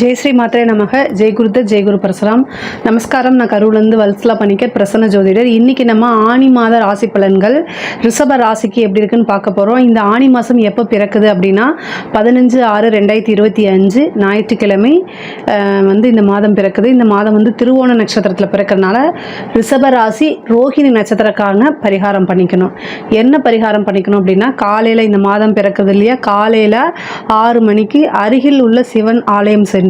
ஜெய் ஸ்ரீ மாத்திரை நமக ஜெய் குருத்த ஜெய் குரு பரசுராம். நமஸ்காரம். நான் கரூர்லேருந்து வல்சலா பண்ணிக்க பிரசன்ன ஜோதிடர். இன்றைக்கி நம்ம ஆனி மாத ராசி பலன்கள் ரிஷப ராசிக்கு எப்படி இருக்குன்னு பார்க்க போகிறோம் இந்த ஆனி மாதம் எப்போ பிறக்குது அப்படின்னா பதினஞ்சு ஆறு ரெண்டாயிரத்தி இருபத்தி அஞ்சு ஞாயிற்றுக்கிழமை வந்து இந்த மாதம் பிறக்குது. இந்த மாதம் வந்து திருவோண நட்சத்திரத்தில் பிறக்கிறதுனால ரிஷப ராசி ரோஹிணி நட்சத்திரக்கான பரிகாரம் பண்ணிக்கணும். என்ன பரிகாரம் பண்ணிக்கணும் அப்படின்னா காலையில் இந்த மாதம் பிறக்குது இல்லையா? காலையில் ஆறு மணிக்கு அருகில் உள்ள சிவன் ஆலயம் சென்று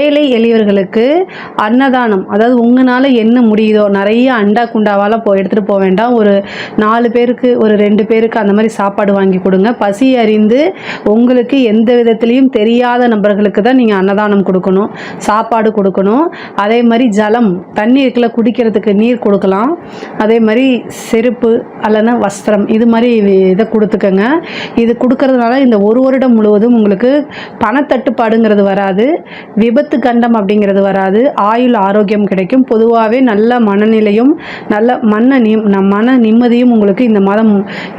ஏழை எளியவர்களுக்கு அன்னதானம் அதாவது உங்களால் என்ன முடியுதோ நிறைய அண்டா குண்டாவால் போ எடுத்துகிட்டு போக வேண்டாம். ஒரு நாலு பேருக்கு ஒரு ரெண்டு பேருக்கு அந்த மாதிரி சாப்பாடு வாங்கி கொடுங்க. பசி அறிந்து உங்களுக்கு எந்த விதத்துலேயும் தெரியாத நபர்களுக்கு தான் நீங்கள் அன்னதானம் கொடுக்கணும் சாப்பாடு கொடுக்கணும். அதே மாதிரி ஜலம் தண்ணி இருக்கல குடிக்கிறதுக்கு நீர் கொடுக்கலாம். அதே மாதிரி செருப்பு அல்லனா வஸ்திரம் இது மாதிரி இதை கொடுத்துக்கோங்க. இது கொடுக்கறதுனால இந்த ஒரு வருடம் முழுவதும் உங்களுக்கு பணத்தட்டுப்பாடுங்கிறது வராது. விபத்து கண்டம் அப்படிங்கிறது வராது. ஆயுள் ஆரோக்கியம் கிடைக்கும். பொதுவாகவே நல்ல மனநிலையும் நல்ல மன நி மன நிம்மதியும் உங்களுக்கு இந்த மாதம்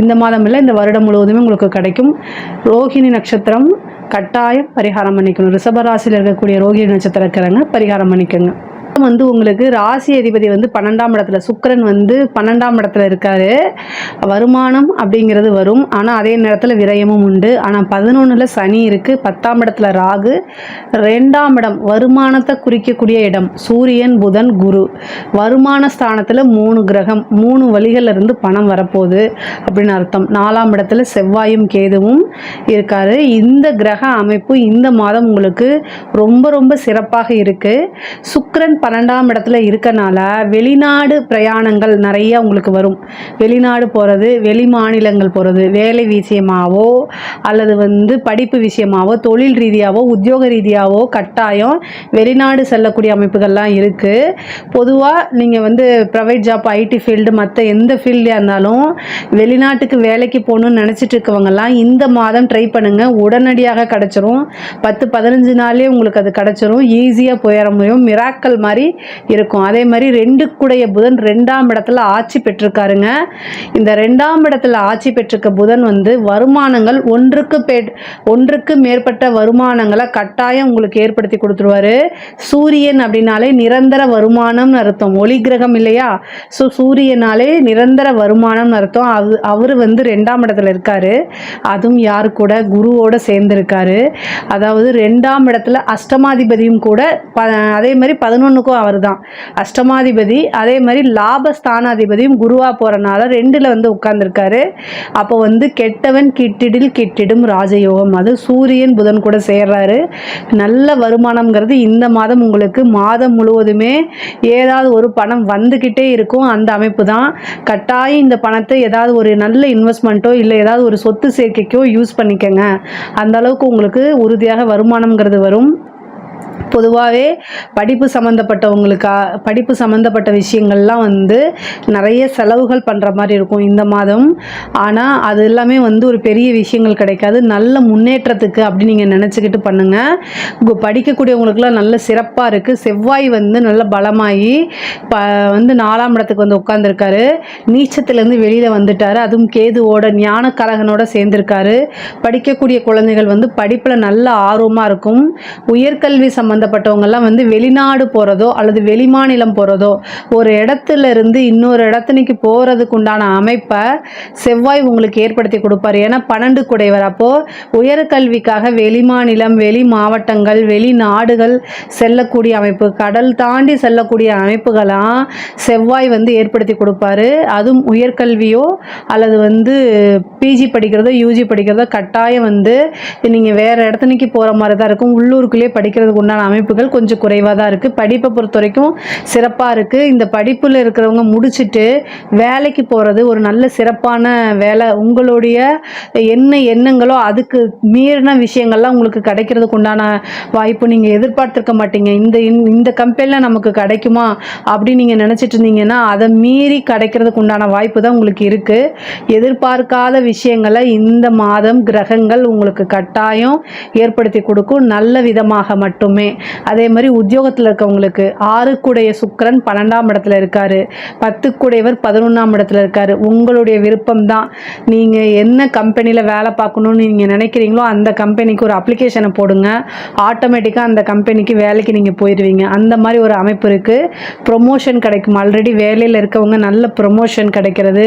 இந்த மாதம் இல்லை இந்த வருடம் முழுவதுமே உங்களுக்கு கிடைக்கும். ரோஹிணி நட்சத்திரம் கட்டாயம் பரிகாரம் பண்ணிக்கணும். ரிஷபராசியில் இருக்கக்கூடிய ரோஹிணி நட்சத்திரக்காரங்க பரிகாரம் பண்ணிக்கோங்க. வந்து உங்களுக்கு ராசி அதிபதி வந்து பன்னெண்டாம் இடத்துல சுக்கரன் வந்து பன்னெண்டாம் இடத்துல இருக்காரு. வருமானம் அப்படிங்கிறது வரும். ஆனால் அதே நேரத்தில் விரயமும் உண்டு. ஆனால் பதினொன்றில் சனி இருக்குது பத்தாம் இடத்துல ராகு. ரெண்டாம் இடம் வருமானத்தை குறிக்கக்கூடிய இடம். சூரியன் புதன் குரு. வருமான ஸ்தானத்தில் மூணு கிரகம் மூணு வழிகளிலிருந்து பணம் வரப்போகுது அப்படின்னு அர்த்தம். நாலாம் இடத்துல செவ்வாயும் கேதுவும் இருக்காரு. இந்த கிரக அமைப்பு இந்த மாதம் உங்களுக்கு ரொம்ப ரொம்ப சிறப்பாக இருக்கு. சுக்கரன் பன்னெண்டாம் இடத்துல இருக்கனால வெளிநாடு பிரயாணங்கள் நிறைய உங்களுக்கு வரும். வெளிநாடு போகிறது வெளி மாநிலங்கள் போகிறது வேலை விஷயமாவோ அல்லது வந்து படிப்பு விஷயமாவோ தொழில் ரீதியாவோ உத்தியோக ரீதியாவோ கட்டாயம் வெளிநாடு செல்லக்கூடிய அமைப்புகள்லாம் இருக்குது பொதுவாக நீங்கள் வந்து ப்ரைவேட் ஜாப் ஐடி ஃபீல்டு மற்ற எந்த ஃபீல்டாக இருந்தாலும் வெளிநாட்டுக்கு வேலைக்கு போகணும்னு நினச்சிட்டு இருக்கவங்கெல்லாம் இந்த மாதம் ட்ரை பண்ணுங்கள் உடனடியாக கிடச்சிரும். பத்து பதினஞ்சு நாளே உங்களுக்கு அது கிடச்சிரும். ஈஸியாக போயிட முடியும். மிராக்கல் மாதிரி இருக்கும். அதே மாதிரி ரெண்டு கூடைய புதன் ரெண்டாம் இடத்துல ஆட்சி பெற்றிருக்காருங்க. இந்த ரெண்டாம் இடத்துல ஆட்சி பெற்றிருக்க புதன் வந்து வருமானங்கள் ஒன்றுக்கு பே ஒன்றுக்கு மேற்பட்ட வருமானங்களை கட்டாயம் உங்களுக்கு ஏற்படுத்தி கொடுத்துருவாரு. சூரியன் அப்படின்னாலே நிரந்தர வருமானம்னு அர்த்தம். ஒளி கிரகம் இல்லையா? ஸோ சூரியனாலே நிரந்தர வருமானம்னு அர்த்தம். அது அவர் வந்து ரெண்டாம் இடத்துல இருக்காரு. அதுவும் யார் கூட? குருவோட சேர்ந்துருக்காரு. அதாவது ரெண்டாம் இடத்துல அஷ்டமாதிபதியும் கூட ப அதே மாதிரி பதினொன்று குருவுக்கும் அவர் தான் அஷ்டமாதிபதி அதே மாதிரி லாபஸ்தானாதிபதியும் குருவா போகிறனால ரெண்டில் வந்து உட்கார்ந்துருக்காரு. அப்போ வந்து கெட்டவன் கிட்டிடில் கிட்டிடும் ராஜயோகம். அது சூரியன் புதன் கூட சேர்றாரு. நல்ல வருமானம்ங்கிறது இந்த மாதம் உங்களுக்கு. மாதம் முழுவதுமே ஏதாவது ஒரு பணம் வந்துக்கிட்டே இருக்கும். அந்த அமைப்பு தான் கட்டாயம் இந்த பணத்தை ஏதாவது ஒரு நல்ல இன்வெஸ்ட்மெண்ட்டோ இல்லை ஏதாவது ஒரு சொத்து சேர்க்கைக்கோ யூஸ் பண்ணிக்கங்க. அந்த அளவுக்கு உங்களுக்கு உறுதியாக வருமானம்ங்கிறது வரும். பொதுவாகவே படிப்பு சம்மந்தப்பட்டவங்களுக்கா படிப்பு சம்மந்தப்பட்ட விஷயங்கள்லாம் வந்து நிறைய செலவுகள் பண்ணுற மாதிரி இருக்கும் இந்த மாதம். ஆனால் அது எல்லாமே வந்து ஒரு பெரிய விஷயங்கள் கிடைக்காது. நல்ல முன்னேற்றத்துக்கு அப்படி நீங்கள் நினச்சிக்கிட்டு பண்ணுங்கள் உங்கள் படிக்கக்கூடியவங்களுக்குலாம் நல்ல சிறப்பாக இருக்குது செவ்வாய் வந்து நல்ல பலமாகி ப வந்து நாலாம் இடத்துக்கு வந்து உட்காந்துருக்காரு நீச்சத்துலேருந்து வெளியில் வந்துட்டார். அதுவும் கேதுவோட ஞானக்கலகனோட சேர்ந்துருக்காரு. சேர்ந்திருக்காரு படிக்கக்கூடிய குழந்தைகள் வந்து படிப்பில் நல்ல ஆர்வமாக இருக்கும். உயர்கல்வி சம்மந்தப்பட்டவங்கெல்லாம் வந்து வெளிநாடு போகிறதோ அல்லது வெளிமாநிலம் போகிறதோ ஒரு இடத்துல இருந்து இன்னொரு இடத்துக்கு போகிறதுக்கு உண்டான அமைப்பை செவ்வாய் உங்களுக்கு ஏற்படுத்தி கொடுப்பாரு. ஏன்னா பன்னெண்டு குடைவர். அப்போது உயர்கல்விக்காக வெளிமாநிலம் வெளி மாவட்டங்கள் வெளிநாடுகள் செல்லக்கூடிய அமைப்பு கடல் தாண்டி செல்லக்கூடிய அமைப்புகளாம் செவ்வாய் வந்து ஏற்படுத்தி கொடுப்பாரு. அதுவும் உயர்கல்வியோ அல்லது வந்து பிஜி படிக்கிறதோ யூஜி படிக்கிறதோ கட்டாயம் வந்து நீங்கள் வேறு இடத்துக்கு போகிற மாதிரி தான் இருக்கும். உள்ளூருக்குள்ளேயே படிக்கிறதுக்கு உண்டான அமைப்புகள் கொஞ்சம் குறைவாக தான் இருக்குது படிப்பை பொறுத்த வரைக்கும் சிறப்பாக இருக்குது இந்த படிப்பில் இருக்கிறவங்க முடிச்சுட்டு வேலைக்கு போகிறது ஒரு நல்ல சிறப்பான வேலை. உங்களுடைய என்ன எண்ணங்களோ அதுக்கு மீறின விஷயங்கள்லாம் உங்களுக்கு கிடைக்கிறதுக்கு உண்டான வாய்ப்பு நீங்கள் எதிர்பார்த்துருக்க மாட்டீங்க. இந்த இந்த- இந்த கம்பெனியில் நமக்கு கிடைக்குமா அப்படின்னு நீங்கள் நினச்சிட்டு இருந்தீங்கன்னா அதை மீறி கிடைக்கிறதுக்கு உண்டான வாய்ப்பு தான் உங்களுக்கு இருக்குது எதிர்பார்க்காத விஷயங்களை இந்த மாதம் கிரகங்கள் உங்களுக்கு கட்டாயம் ஏற்படுத்தி கொடுக்கும். நல்ல விதமாக மட்டுமே எல்லாமே அதே மாதிரி உத்தியோகத்தில் இருக்கவங்களுக்கு ஆறுக்குடைய சுக்கிரன் பன்னெண்டாம் இடத்துல இருக்காரு. பத்துக்குடையவர் பதினொன்றாம் இடத்துல இருக்காரு. உங்களுடைய விருப்பம் தான் நீங்கள் என்ன கம்பெனியில் வேலை பார்க்கணுன்னு நீங்கள் நினைக்கிறீங்களோ அந்த கம்பெனிக்கு ஒரு அப்ளிகேஷனை போடுங்க. ஆட்டோமேட்டிக்காக அந்த கம்பெனிக்கு வேலைக்கு நீங்கள் போயிடுவீங்க அந்த மாதிரி ஒரு அமைப்பு இருக்குது ப்ரொமோஷன் கிடைக்கும். ஆல்ரெடி வேலையில் இருக்கவங்க நல்ல ப்ரொமோஷன் கிடைக்கிறது.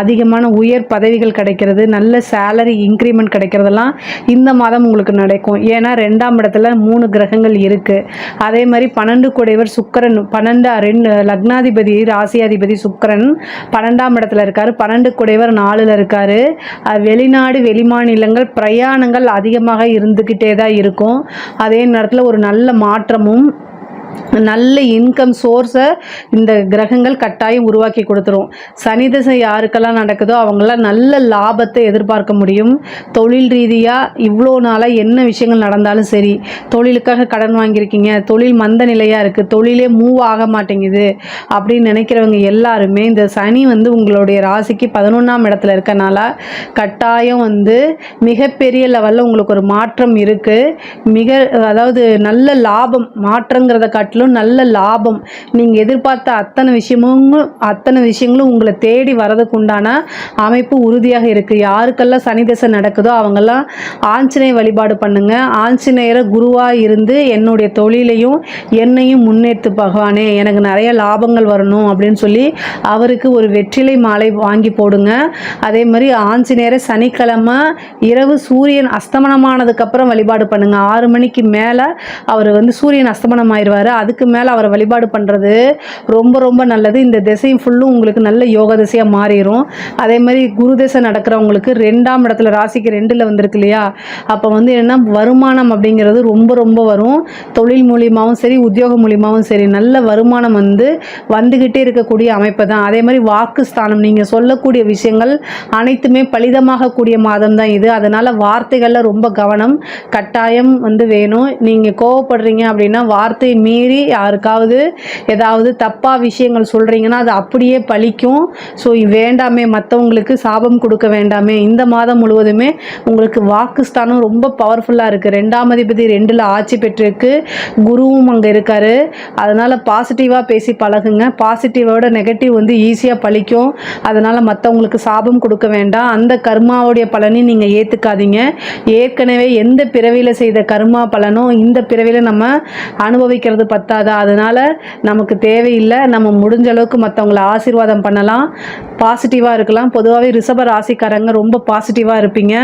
அதிகமான உயர் பதவிகள் கிடைக்கிறது. நல்ல சேலரி இன்க்ரிமெண்ட் கிடைக்கிறதெல்லாம் இந்த மாதம் உங்களுக்கு நடக்கும். ஏன்னா ரெண்டாம் இடத்துல மூணு கிரகங்கள் இருக்குது அதே மாதிரி பன்னெண்டு குடைவர் சுக்கரன் பன்னெண்டு ரெண்டு லக்னாதிபதி ராசியாதிபதி சுக்கரன் பன்னெண்டாம் இடத்துல இருக்கார். பன்னெண்டு குடைவர் நாலில் இருக்கார். வெளிநாடு வெளிநாடு வெளிமாநிலங்கள் பிரயாணங்கள் அதிகமாக இருந்துக்கிட்டே தான் இருக்கும். அதே நேரத்தில் ஒரு நல்ல மாற்றமும் நல்ல இன்கம் சோர்ஸை இந்த கிரகங்கள் கட்டாயம் உருவாக்கி கொடுத்துரும். சனி திசை யாருக்கெல்லாம் நடக்குதோ அவங்களாம் நல்ல லாபத்தை எதிர்பார்க்க முடியும். தொழில் ரீதியாக இவ்வளோ நாளாக என்ன விஷயங்கள் நடந்தாலும் சரி தொழிலுக்காக கடன் வாங்கியிருக்கீங்க தொழில் மந்த நிலையாக இருக்குது தொழிலே மூவ் ஆக மாட்டேங்குது அப்படின்னு நினைக்கிறவங்க எல்லாருமே இந்த சனி வந்து உங்களுடைய ராசிக்கு பதினொன்றாம் இடத்துல இருக்கனால கட்டாயம் வந்து மிகப்பெரிய லெவலில் உங்களுக்கு ஒரு மாற்றம் இருக்குது மிக அதாவது நல்ல லாபம் மாற்றங்கிறத காட்டிலும் நல்ல லாபம். நீங்கள் எதிர்பார்த்த அத்தனை விஷயமும் அத்தனை விஷயங்களும் உங்களை தேடி வரதுக்கு உண்டான அமைப்பு உறுதியாக இருக்குது யாருக்கெல்லாம் சனி தசை நடக்குதோ அவங்கெல்லாம் ஆஞ்சநேய வழிபாடு பண்ணுங்கள் ஆஞ்சநேயரை குருவாக இருந்து என்னுடைய தொழிலையும் என்னையும் முன்னேற்று பகவானே. எனக்கு நிறைய லாபங்கள் வரணும் அப்படின்னு சொல்லி அவருக்கு ஒரு வெற்றிலை மாலை வாங்கி போடுங்க. அதே மாதிரி ஆஞ்சநேயரை சனிக்கிழமை இரவு சூரியன் அஸ்தமனமானதுக்கப்புறம் வழிபாடு பண்ணுங்கள் ஆறு மணிக்கு மேலே அவர் வந்து சூரியன் அஸ்தமனம் ஆயிடுவார் அதுக்கு மேலே அவரை வழிபாடு பண்ணுறது ரொம்ப ரொம்ப நல்லது. இந்த திசையும் ஃபுல்லும் உங்களுக்கு நல்ல யோக திசையாக மாறிடும் அதே மாதிரி குரு திசை நடக்கிறவங்களுக்கு ரெண்டாம் இடத்துல ராசிக்கு ரெண்டில் வந்திருக்கு இல்லையா? அப்போ வந்து என்னென்னா வருமானம் அப்படிங்கிறது ரொம்ப ரொம்ப வரும். தொழில் மூலியமாகவும் சரி உத்தியோகம் மூலியமாகவும் சரி நல்ல வருமானம் வந்து வந்துக்கிட்டே இருக்கக்கூடிய அமைப்பு தான். அதே மாதிரி வாக்கு ஸ்தானம் நீங்கள் சொல்லக்கூடிய விஷயங்கள் அனைத்துமே பலிதமாகக்கூடிய மாதம் தான் இது. அதனால் வார்த்தைகளில் ரொம்ப கவனம் கட்டாயம் வந்து வேணும். நீங்கள் கோவப்படுறீங்க அப்படின்னா வார்த்தையை மீறி யாருக்காவது ஏதாவது தப்பாக விஷயங்கள் சொல்கிறீங்கன்னா அது அப்படியே பழிக்கும். ஸோ வேண்டாமே மற்றவங்களுக்கு சாபம் கொடுக்க வேண்டாமே. இந்த மாதம் முழுவதுமே உங்களுக்கு வாக்குஸ்தானம் ரொம்ப பவர்ஃபுல்லாக இருக்குது ரெண்டாம் அதிபதி ரெண்டில் ஆட்சி பெற்றிருக்கு. குருவும் அங்கே இருக்காரு. அதனால் பாசிட்டிவாக பேசி பழகுங்க. பாசிட்டிவோட நெகட்டிவ் வந்து ஈஸியாக பழிக்கும். அதனால் மற்றவங்களுக்கு சாபம் கொடுக்க வேண்டாம். அந்த கர்மாவுடைய பலனை நீங்கள் ஏற்றுக்காதீங்க ஏற்கனவே எந்த பிறவியில் செய்த கர்மா பலனும் இந்த பிறவியில் நம்ம அனுபவிக்கிறது பத்தாதா? அதனால் நமக்கு தேவையில்லை. நம்ம முடிஞ்ச அளவுக்கு மற்றவங்கள ஆசீர்வாதம் பண்ணலாம். பாசிட்டிவாக இருக்கலாம். பொதுவாகவே ரிஷப ராசிக்காரங்க ரொம்ப பாசிட்டிவாக இருப்பீங்க.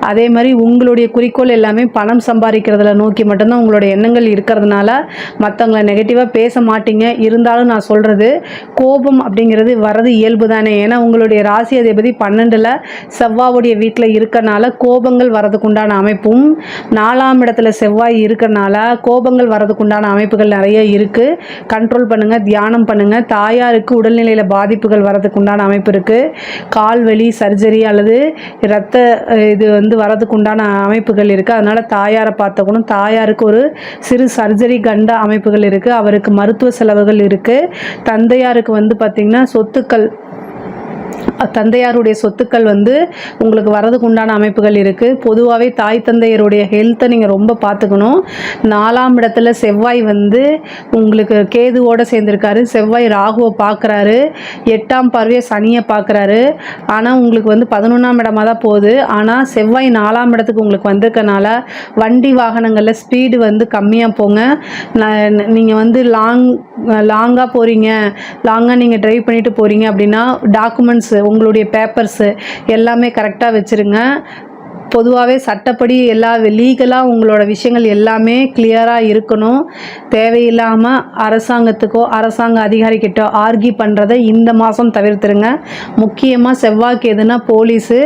அதே மாதிரி உங்களுடைய குறிக்கோள் எல்லாமே பணம் சம்பாதிக்கிறதுல நோக்கி மட்டும்தான் உங்களுடைய எண்ணங்கள் இருக்கிறதுனால மற்றவங்கள நெகட்டிவாக பேச மாட்டீங்க. இருந்தாலும் நான் சொல்கிறது கோபம் அப்படிங்கிறது வர்றது இயல்பு தானே. ஏன்னா உங்களுடைய ராசி அதிபதி பன்னெண்டில் செவ்வாவுடைய வீட்டில் இருக்கனால கோபங்கள் வரதுக்குண்டான அமைப்பும் நாலாம் இடத்துல செவ்வாய் இருக்கிறனால கோபங்கள் வரதுக்குண்டான அமைப்பு பாதிப்புகள் நிறைய இருக்குது கண்ட்ரோல் பண்ணுங்கள் தியானம் பண்ணுங்கள் தாயாருக்கு உடல்நிலையில் பாதிப்புகள் வரதுக்கு உண்டான அமைப்பு இருக்குது கால் வலி சர்ஜரி அல்லது இரத்த இது வந்து வரதுக்கு உண்டான அமைப்புகள் இருக்குது அதனால் தாயாரை பார்த்துக்கணும். தாயாருக்கு ஒரு சிறு சர்ஜரி கண்ட அமைப்புகள் இருக்குது அவருக்கு மருத்துவ செலவுகள் இருக்குது தந்தையாருக்கு வந்து பார்த்திங்கன்னா சொத்துக்கள் தந்தையாருடைய சொத்துக்கள் வந்து உங்களுக்கு வரதுக்கு உண்டான அமைப்புகள் இருக்குது பொதுவாகவே தாய் தந்தையருடைய ஹெல்த்தை நீங்கள் ரொம்ப பார்த்துக்கணும். நாலாம் இடத்துல செவ்வாய் வந்து உங்களுக்கு கேதுவோடு சேர்ந்துருக்காரு. செவ்வாய் ராகுவை பார்க்குறாரு. எட்டாம் பார்வையை சனியை பார்க்குறாரு. ஆனால் உங்களுக்கு வந்து பதினொன்றாம் இடமா தான் போகுது. ஆனால் செவ்வாய் நாலாம் இடத்துக்கு உங்களுக்கு வந்திருக்கனால வண்டி வாகனங்களில் ஸ்பீடு வந்து கம்மியாக போங்க. நீங்கள் வந்து லாங் லாங்காக போகிறீங்க லாங்காக நீங்கள் ட்ரைவ் பண்ணிட்டு போகிறீங்க அப்படின்னா டாக்குமெண்ட்ஸ் உங்களுடைய பேப்பர்ஸு எல்லாமே கரெக்டாக வச்சுருங்க. பொதுவாகவே சட்டப்படி எல்லா லீகலாக உங்களோட விஷயங்கள் எல்லாமே கிளியராக இருக்கணும். தேவையில்லாமல் அரசாங்கத்துக்கோ அரசாங்க அதிகாரிக்கிட்டோ ஆர்கி பண்ணுறதை இந்த மாதம் தவிர்த்துருங்க. முக்கியமாக செவ்வாய்க்கு எதுனா போலீஸு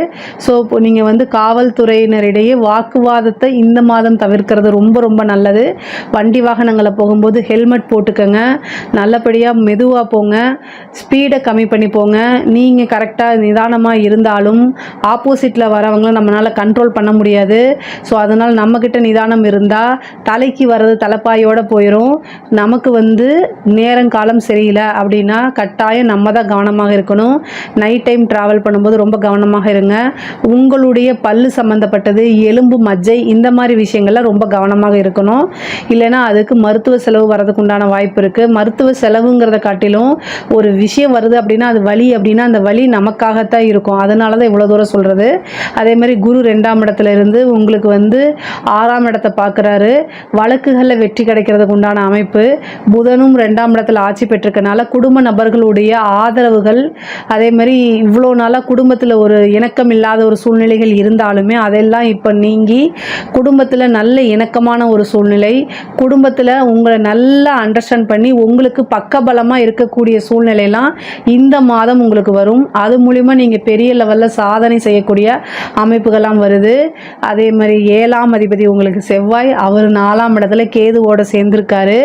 ஸோ நீங்கள் வந்து காவல்துறையினரிடையே வாக்குவாதத்தை இந்த மாதம் தவிர்க்கிறது ரொம்ப ரொம்ப நல்லது. வண்டி வாகனங்களை போகும்போது ஹெல்மெட் போட்டுக்கோங்க. நல்லபடியாக மெதுவாக போங்க. ஸ்பீடை கம்மி பண்ணி போங்க. நீங்கள் கரெக்டாக நிதானமாக இருந்தாலும் ஆப்போசிட்டில் வரவங்கள நம்மளால் கண் கண்ட்ரோல் பண்ண முடியாது. ஸோ அதனால் நம்மக்கிட்ட நிதானம் இருந்தால் தலைக்கு வர்றது தலைப்பாயோடு போயிடும் நமக்கு வந்து நேரம் காலம் சரியில்லை அப்படின்னா கட்டாயம் நம்ம தான் கவனமாக இருக்கணும். நைட் டைம் ட்ராவல் பண்ணும்போது ரொம்ப கவனமாக இருங்க. உங்களுடைய பல்லு சம்மந்தப்பட்டது எலும்பு மஜ்ஜை இந்த மாதிரி விஷயங்கள்லாம் ரொம்ப கவனமாக இருக்கணும். இல்லைன்னா அதுக்கு மருத்துவ செலவு வரதுக்கு உண்டான வாய்ப்பு இருக்குது மருத்துவ செலவுங்கிறத காட்டிலும் ஒரு விஷயம் வருது அப்படின்னா அது வலி அப்படின்னா அந்த வலி நமக்காகத்தான் இருக்கும். அதனால தான் இவ்வளோ தூரம் சொல்கிறது அதே மாதிரி குரு ரெண்டு ரெண்டாம் இடத்துல இருந்து உங்களுக்கு வந்து ஆறாம் இடத்தை பார்க்குறாரு. வழக்குகளில் வெற்றி கிடைக்கிறதுக்கு உண்டான அமைப்பு. புதனும் ரெண்டாம் இடத்துல ஆட்சி பெற்றிருக்கனால குடும்ப நபர்களுடைய ஆதரவுகள் அதே மாதிரி இவ்வளோ நாளாக குடும்பத்தில் ஒரு இணக்கம் இல்லாத ஒரு சூழ்நிலைகள் இருந்தாலுமே அதெல்லாம் இப்போ நீங்கி குடும்பத்தில் நல்ல இணக்கமான ஒரு சூழ்நிலை குடும்பத்தில் உங்களை நல்லா அண்டர்ஸ்டாண்ட் பண்ணி உங்களுக்கு பக்கபலமாக இருக்கக்கூடிய சூழ்நிலையெல்லாம் இந்த மாதம் உங்களுக்கு வரும். அது மூலிமா நீங்கள் பெரிய லெவலில் சாதனை செய்யக்கூடிய அமைப்புகள்லாம் வருது. அதே மாதிரி ஏழாம் அதிபதி உங்களுக்கு செவ்வாய். அவர் நாலாம் இடத்துல கேதுவோட சேர்ந்துருக்காரு.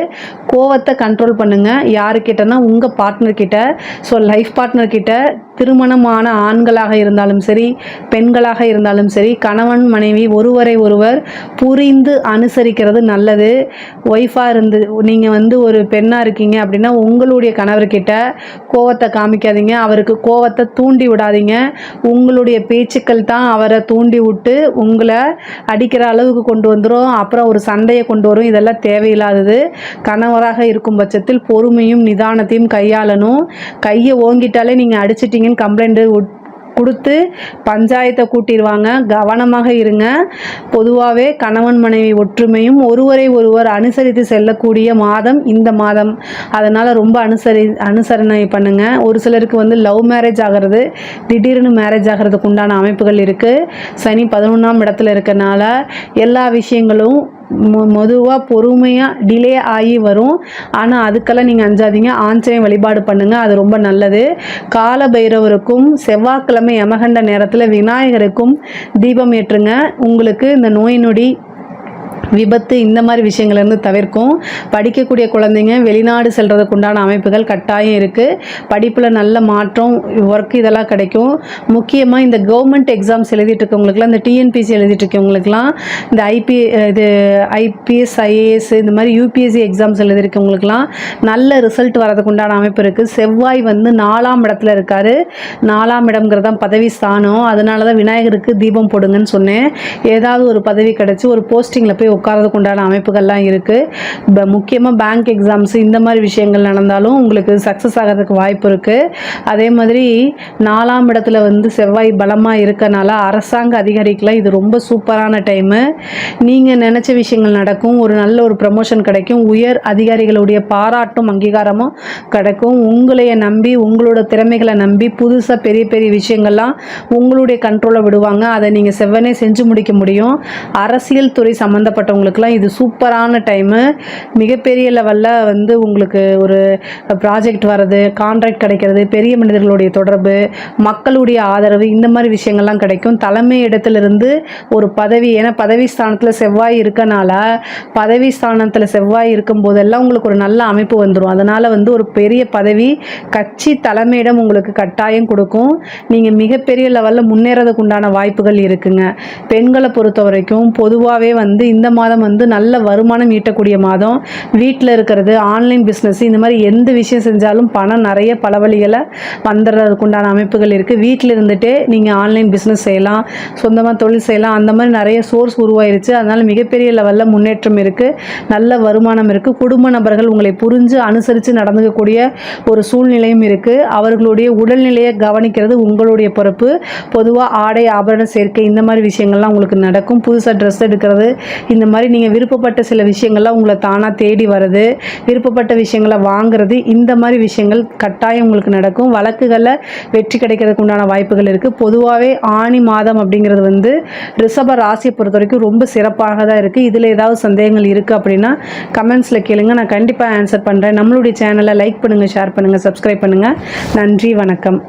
கோவத்தை கண்ட்ரோல் பண்ணுங்கள் யாருக்கிட்டனா உங்கள் பார்ட்னர் கிட்ட. ஸோ லைஃப் பார்ட்னர் கிட்ட திருமணமான ஆண்களாக இருந்தாலும் சரி பெண்களாக இருந்தாலும் சரி கணவன் மனைவி ஒருவரை ஒருவர் புரிந்து அனுசரிக்கிறது நல்லது. ஒய்ஃபாக இருந்து நீங்கள் வந்து ஒரு பெண்ணாக இருக்கீங்க அப்படின்னா உங்களுடைய கணவர்கிட்ட கோவத்தை காமிக்காதீங்க. அவருக்கு கோவத்தை தூண்டி விடாதீங்க. உங்களுடைய பேச்சுக்கள் தான் அவரை தூண்டி விட்டு உங்களை அடிக்கிற அளவுக்கு கொண்டு வந்துடும் அப்புறம் ஒரு சண்டையை கொண்டு வரும். இதெல்லாம் தேவையில்லாதது. கணவராக இருக்கும் பட்சத்தில் பொறுமையும் நிதானத்தையும் கையாளணும். கையை ஓங்கிட்டாலே நீங்கள் அடிச்சிட்டிங்கன்னு கம்ப்ளைண்ட்டு கொடுத்து பஞ்சாயத்தை கூட்டிடுவாங்க கவனமாக இருங்க. பொதுவாகவே கணவன் மனைவி ஒற்றுமையும் ஒருவரை ஒருவர் அனுசரித்து செல்லக்கூடிய மாதம் இந்த மாதம். அதனால் ரொம்ப அனுசரி அனுசரணை பண்ணுங்கள் ஒரு சிலருக்கு வந்து லவ் மேரேஜ் ஆகிறது திடீர்னு மேரேஜ் ஆகிறதுக்கு உண்டான அமைப்புகள் இருக்குது சனி பதினொன்றாம் இடத்துல இருக்கனால எல்லா விஷயங்களும் மெதுவாக பொறுமையாக டிலே ஆகி வரும். ஆனால் அதுக்கெல்லாம் நீங்கள் அஞ்சாதீங்க. ஆஞ்சநேய வழிபாடு பண்ணுங்கள் அது ரொம்ப நல்லது. கால பைரவருக்கும் செவ்வாய்க்கிழமை யமகண்ட நேரத்தில் விநாயகருக்கும் தீபம் ஏற்றுங்க. உங்களுக்கு இந்த நோய் நொடி விபத்து இந்த மாதிரி விஷயங்கள்லேருந்து தவிர்க்கும். படிக்கக்கூடிய குழந்தைங்க வெளிநாடு செல்கிறதுக்கு உண்டான அமைப்புகள் கட்டாயம் இருக்குது படிப்பில் நல்ல மாற்றம் ஒர்க் இதெல்லாம் கிடைக்கும். முக்கியமாக இந்த கவர்மெண்ட் எக்ஸாம்ஸ் எழுதிட்டு இருக்கவங்களுக்குலாம் இந்த டிஎன்பிசி எழுதிட்டு இருக்கவங்களுக்குலாம் இந்த ஐபி இது ஐபிஎஸ் ஐஏஎஸ் இந்த மாதிரி யூபிஎஸ்சி எக்ஸாம்ஸ் எழுதிருக்கவங்களுக்குலாம் நல்ல ரிசல்ட் வரதுக்கு உண்டான அமைப்பு இருக்குது செவ்வாய் வந்து நாலாம் இடத்துல இருக்கார். நாலாம் இடம்ங்கிறது தான் பதவி ஸ்தானம். அதனால தான் விநாயகருக்கு தீபம் போடுங்கன்னு சொன்னேன். ஏதாவது ஒரு பதவி கிடச்சி ஒரு போஸ்டிங்கில் போய் உட்காரதுக்கு உண்டான அமைப்புகள்லாம் இருக்குது இப்போ முக்கியமாக பேங்க் எக்ஸாம்ஸ் இந்த மாதிரி விஷயங்கள் நடந்தாலும் உங்களுக்கு சக்ஸஸ் ஆகிறதுக்கு வாய்ப்பு இருக்குது அதே மாதிரி நாலாம் இடத்துல வந்து செவ்வாய் பலமாக இருக்கனால அரசாங்க அதிகாரிக்கெலாம் இது ரொம்ப சூப்பரான டைமு நீங்கள் நினச்ச விஷயங்கள் நடக்கும். ஒரு நல்ல ஒரு ப்ரமோஷன் கிடைக்கும். உயர் அதிகாரிகளுடைய பாராட்டும் அங்கீகாரமும் கிடைக்கும். உங்களைய நம்பி உங்களோட திறமைகளை நம்பி புதுசாக பெரிய பெரிய விஷயங்கள்லாம் உங்களுடைய கண்ட்ரோலை விடுவாங்க. அதை நீங்கள் செவ்வனே செஞ்சு முடிக்க முடியும். அரசியல் துறை சம்மந்தப்பட்ட சம்மந்தப்பட்டவங்களுக்குலாம் இது சூப்பரான டைமு மிகப்பெரிய லெவலில் வந்து உங்களுக்கு ஒரு ப்ராஜெக்ட் வர்றது கான்ட்ராக்ட் கிடைக்கிறது பெரிய மனிதர்களுடைய தொடர்பு மக்களுடைய ஆதரவு இந்த மாதிரி விஷயங்கள்லாம் கிடைக்கும். தலைமை இடத்துலேருந்து ஒரு பதவி ஏன்னா பதவி ஸ்தானத்தில் செவ்வாய் இருக்கனால பதவி ஸ்தானத்தில் செவ்வாய் இருக்கும் போதெல்லாம் உங்களுக்கு ஒரு நல்ல அமைப்பு வந்துடும் அதனால் வந்து ஒரு பெரிய பதவி கட்சி தலைமையிடம் உங்களுக்கு கட்டாயம் கொடுக்கும். நீங்கள் மிகப்பெரிய லெவலில் முன்னேறதுக்கு உண்டான வாய்ப்புகள் இருக்குங்க. பெண்களை பொறுத்த வரைக்கும் பொதுவாகவே வந்து இந்த மாதம் வந்து நல்ல வருமானம் ஈட்டக்கூடிய மாதம். வீட்டில் இருக்கிறது ஆன்லைன் பிஸ்னஸ் இந்த மாதிரி எந்த விஷயம் செஞ்சாலும் பணம் நிறைய பல வழிகளை வந்துடுறதுக்கு உண்டான அமைப்புகள் இருக்குது வீட்டில் இருந்துகிட்டே நீங்கள் ஆன்லைன் பிஸ்னஸ் செய்யலாம் சொந்தமாக தொழில் செய்யலாம். அந்த மாதிரி நிறைய சோர்ஸ் உருவாயிருச்சு. அதனால் மிகப்பெரிய லெவலில் முன்னேற்றம் இருக்குது நல்ல வருமானம் இருக்குது குடும்ப நபர்கள் உங்களை புரிஞ்சு அனுசரித்து நடந்துக்கக்கூடிய ஒரு சூழ்நிலையும் இருக்குது அவர்களுடைய உடல்நிலையை கவனிக்கிறது உங்களுடைய பொறுப்பு. பொதுவாக ஆடை ஆபரண சேர்க்கை இந்த மாதிரி விஷயங்கள்லாம் உங்களுக்கு நடக்கும். புதுசாக ட்ரெஸ் எடுக்கிறது இந்த இந்த மாதிரி நீங்கள் விருப்பப்பட்ட சில விஷயங்கள்லாம் உங்களை தானாக தேடி வருது விருப்பப்பட்ட விஷயங்களை வாங்குறது இந்த மாதிரி விஷயங்கள் கட்டாயம் உங்களுக்கு நடக்கும். வழக்குகளில் வெற்றி கிடைக்கிறதுக்கு உண்டான வாய்ப்புகள் இருக்குது பொதுவாகவே ஆணி மாதம் அப்படிங்கிறது வந்து ரிஷப ராசியை பொறுத்த வரைக்கும் ரொம்ப சிறப்பாக தான் இருக்குது இதில் ஏதாவது சந்தேகங்கள் இருக்குது அப்படின்னா கமெண்ட்ஸில் கேளுங்க. நான் கண்டிப்பாக ஆன்சர் பண்ணுறேன் நம்மளுடைய சேனலை லைக் பண்ணுங்கள் ஷேர் பண்ணுங்கள் சப்ஸ்கிரைப் பண்ணுங்கள் நன்றி வணக்கம்.